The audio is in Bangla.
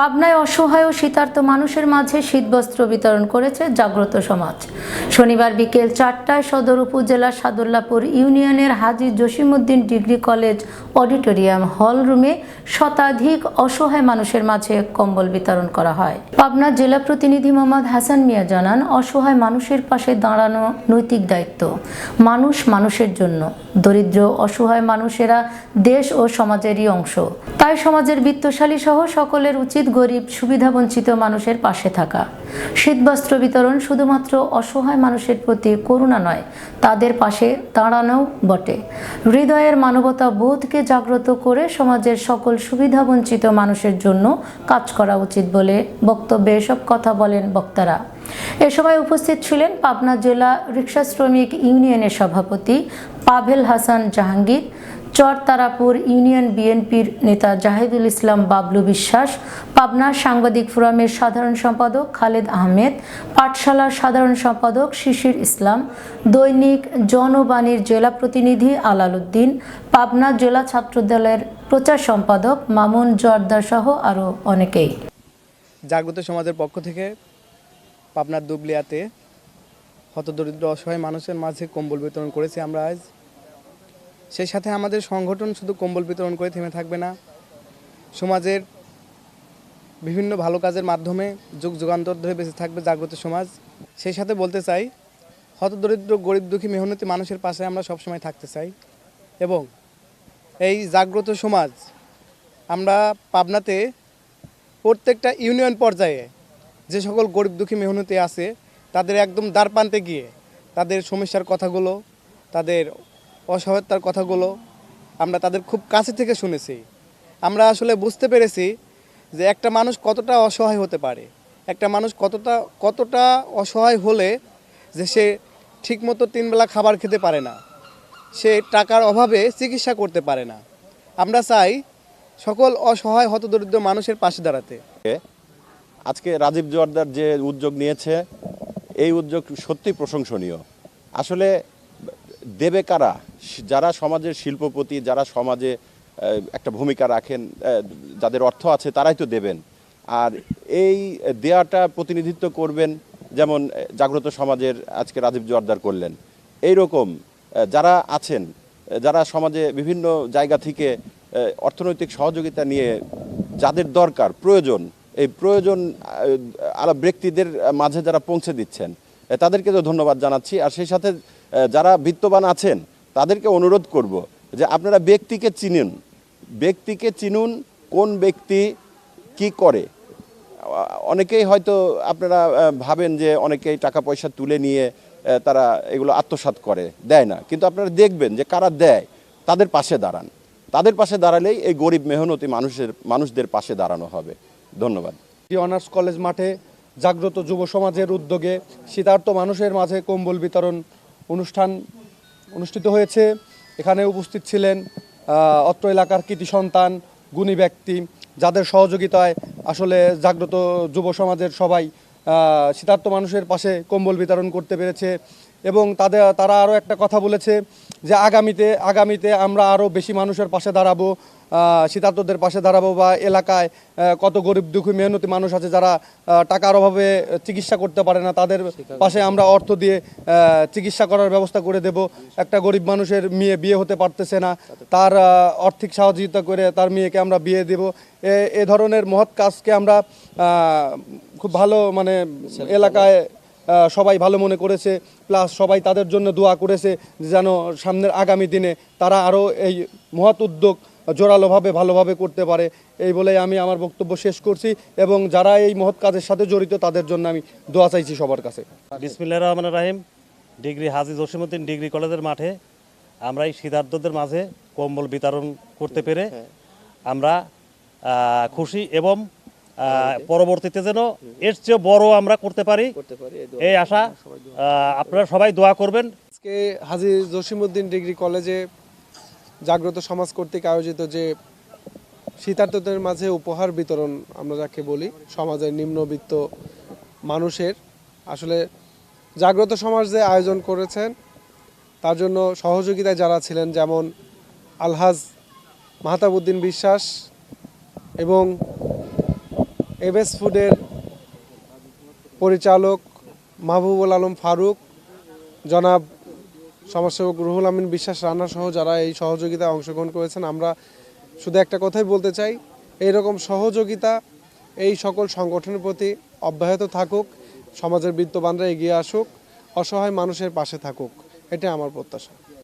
পাবনায় অসহায় ও শীতার্ত মানুষের মাঝে শীতবস্ত্র বিতরণ করেছে জাগ্রত সমাজ। শনিবার বিকেল চারটায় সদর উপজেলার সাদুল্লাপুর ইউনিয়নের Haji Jasimuddin degree college auditorium hall room শতাধিক অসহায় মানুষের মাঝে কম্বল বিতরণ করা হয়। পাবনা জেলা প্রতিনিধি মোহাম্মদ হাসান মিয়া জানান, অসহায় মানুষের পাশে দাঁড়ানো নৈতিক দায়িত্ব। মানুষ মানুষের জন্য। দরিদ্র, অসহায় মানুষেরা দেশ ও সমাজেরই অংশ। তাই সমাজের বিত্তশালী সহ সকলের উচিত গরিব, সুবিধাবঞ্চিত মানুষের পাশে থাকা। শীতবস্ত্র বিতরণ শুধুমাত্র অসহায় মানুষের প্রতি করুণা নয়, তাদের পাশে দাঁড়ানো বটে। হৃদয়ের মানবতা বোধকে জাগ্রত করে সমাজের সকল সুবিধাবঞ্চিত মানুষের জন্য কাজ করা উচিত বলে বক্তব্যে এসব কথা বলেন বক্তারা। এ সময় উপস্থিত ছিলেন পাবনা জেলা রিক্সা শ্রমিক ইউনিয়নের সভাপতি পাভেল হাসান জাহাঙ্গীর, চরতারাপুর ইউনিয়ন বিএনপির নেতা জাহিদুল ইসলাম বাবলু বিশ্বাস, পাবনা সাংবাদিক ফোরামের সাধারণ সম্পাদক খালেদ আহমেদ পাঠশালার সাধারণ সম্পাদক শিশির ইসলাম, দৈনিক জনবাণীর জেলা প্রতিনিধি আলাল উদ্দিন, পাবনা জেলা ছাত্রদলের প্রচার সম্পাদক মামুন জর্দার সহ আরও অনেকেই। জাগ্রত সমাজের পক্ষ থেকে পাবনার দুবলিয়াতে হতদরিদ্র অসহায় মানুষের মাঝে কম্বল বিতরণ করেছি। আমরা আজ সেই সাথে আমাদের সংগঠন শুধু কম্বল বিতরণ করে থেমে থাকবে না, সমাজের বিভিন্ন ভালো কাজের মাধ্যমে যুগ যুগান্তর ধরে বেঁচে থাকবে জাগ্রত সমাজ। সেই সাথে বলতে চাই, হতদরিদ্র, গরিব, দুঃখী, মেহনতি মানুষের পাশে আমরা সবসময় থাকতে চাই এবং এই জাগ্রত সমাজ আমরা পাবনাতে প্রত্যেকটা ইউনিয়ন পর্যায়ে যে সকল গরিব, দুঃখী, মেহনতি আছে, তাদের একদম দ্বার প্রান্তে গিয়ে তাদের সমস্যার কথাগুলো, তাদের অসহায়তার কথাগুলো আমরা তাদের খুব কাছে থেকে শুনেছি। আমরা আসলে বুঝতে পেরেছি যে একটা মানুষ কতটা অসহায় হতে পারে। একটা মানুষ কতটা কতটা অসহায় হলে যে সে ঠিকমতো তিনবেলা খাবার খেতে পারে না। সে টাকার অভাবে চিকিৎসা করতে পারে না। আমরা চাই সকল অসহায় হতদরিদ্র মানুষের পাশে দাঁড়াতে। আজকে রাজীব জোয়ারদার যে উদ্যোগ নিয়েছে, এই উদ্যোগ সত্যি প্রশংসনীয়। আসলে দেবে কারা? যারা সমাজের শিল্পপতি, যারা সমাজে একটা ভূমিকা রাখেন যাদের অর্থ আছে তারাই তো দেবেন। আর এই দেয়াটা প্রতিনিধিত্ব করবেন, যেমন জাগ্রত সমাজের আজকে রাজীব জোয়ারদার করলেন। এই রকম যারা আছেন যারা সমাজে বিভিন্ন জায়গা থেকে অর্থনৈতিক সহযোগিতা নিয়ে যাদের দরকার, প্রয়োজন, এই প্রয়োজন ব্যক্তিদের মাঝে যারা পৌঁছে দিচ্ছেন তাদেরকে তো ধন্যবাদ জানাচ্ছি। আর সেই সাথে যারা বিত্তবান আছেন, তাদেরকে অনুরোধ করব যে আপনারা ব্যক্তিকে চিনুন। ব্যক্তিকে চিনুন, কোন ব্যক্তি কি করে। অনেকেই হয়তো আপনারা ভাবেন যে অনেকেই টাকা পয়সা তুলে নিয়ে তারা এগুলো আত্মসাৎ করে, দেয় না। কিন্তু আপনারা দেখবেন যে কারা দেয়, তাদের পাশে দাঁড়ান। তাদের পাশে দাঁড়ালেই এই গরিব মেহনতি মানুষের, মানুষদের পাশে দাঁড়ানো হবে। ধন্যবাদ। অনার্স কলেজ মাঠে জাগ্রত যুব সমাজের উদ্যোগে শীতার্ত মানুষের মাঝে কম্বল বিতরণ অনুষ্ঠান অনুষ্ঠিত হয়েছে। এখানে উপস্থিত ছিলেন অত্র এলাকার কৃতি সন্তান, গুণী ব্যক্তি, যাদের সহযোগিতায় আসলে জাগ্রত যুব সমাজের সবাই শীতার্থ মানুষের পাশে কম্বল বিতরণ করতে পেরেছে। এবং তাদের তারা আরও একটা কথা বলেছে যে আগামীতে আগামীতে আমরা আরও বেশি মানুষের পাশে দাঁড়াবো আহ, শীতার্তদের পাশে দাঁড়াবো বা এলাকায় কত গরিব দুঃখী মেহনতি মানুষ আছে যারা টাকার অভাবে চিকিৎসা করতে পারে না তাদের পাশে আমরা অর্থ দিয়ে চিকিৎসা করার ব্যবস্থা করে দেব। একটা গরিব মানুষের মেয়ে বিয়ে হতে পারতেছে না তার আর্থিক সহযোগিতা করে তার মেয়েকে আমরা বিয়ে দেব। এ- ধরনের মহৎ কাজকে আমরা খুব ভালো মানে এলাকায় সবাই ভালো মনে করেছে প্লাস সবাই তাদের জন্য দোয়া করেছে যেন সামনের আগামী দিনে তারা আরও এই মহৎ উদ্যোগ জোরালোভাবে ভালোভাবে করতে পারে। এই বলেই আমি আমার বক্তব্য শেষ করছি এবং যারা এই মহৎ কাজের সাথে জড়িত তাদের জন্য আমি দোয়া চাইছি সবার কাছে। বিসমিল্লাহ রহমান রাহিম ডিগ্রি হাজি জসিমুদ্দিন ডিগ্রি কলেজের মাঠে। আমরা এই শীতার্থদের মাঝে কম্বল বিতরণ করতে পেরে আমরা খুশি এবং পরবর্তীতে যেন এর চেয়ে বড় আমরা করতে পারি। এই আশা আপনারা সবাই দোয়া করবেন। আজকে হাজি জসিমউদ্দিন ডিগ্রি কলেজে জাগ্রত সমাজ কর্তৃক আয়োজিত যে শীতার্থদের মাঝে উপহার বিতরণ আমরা যাকে বলি সমাজের নিম্নবিত্ত মানুষের আসলে জাগ্রত সমাজ যে আয়োজন করেছেন তার জন্য সহযোগিতায় যারা ছিলেন যেমন আলহাজ মাহতাবুদ্দিন বিশ্বাস এবং এভেস ফুডের পরিচালক মাহবুবুল আলম ফারুক, জনাব সমাজসেবক রুহুল আমিন বিশ্বাস রান্না সহ যারা এই সহযোগিতায় অংশগ্রহণ করেছেন, আমরা শুধু একটা কথাই বলতে চাই এই রকম সহযোগিতা এই সকল সংগঠনের প্রতি অব্যাহত থাকুক, সমাজের বিত্তবানরা এগিয়ে আসুক, অসহায় মানুষের পাশে থাকুক এটা আমার প্রত্যাশা।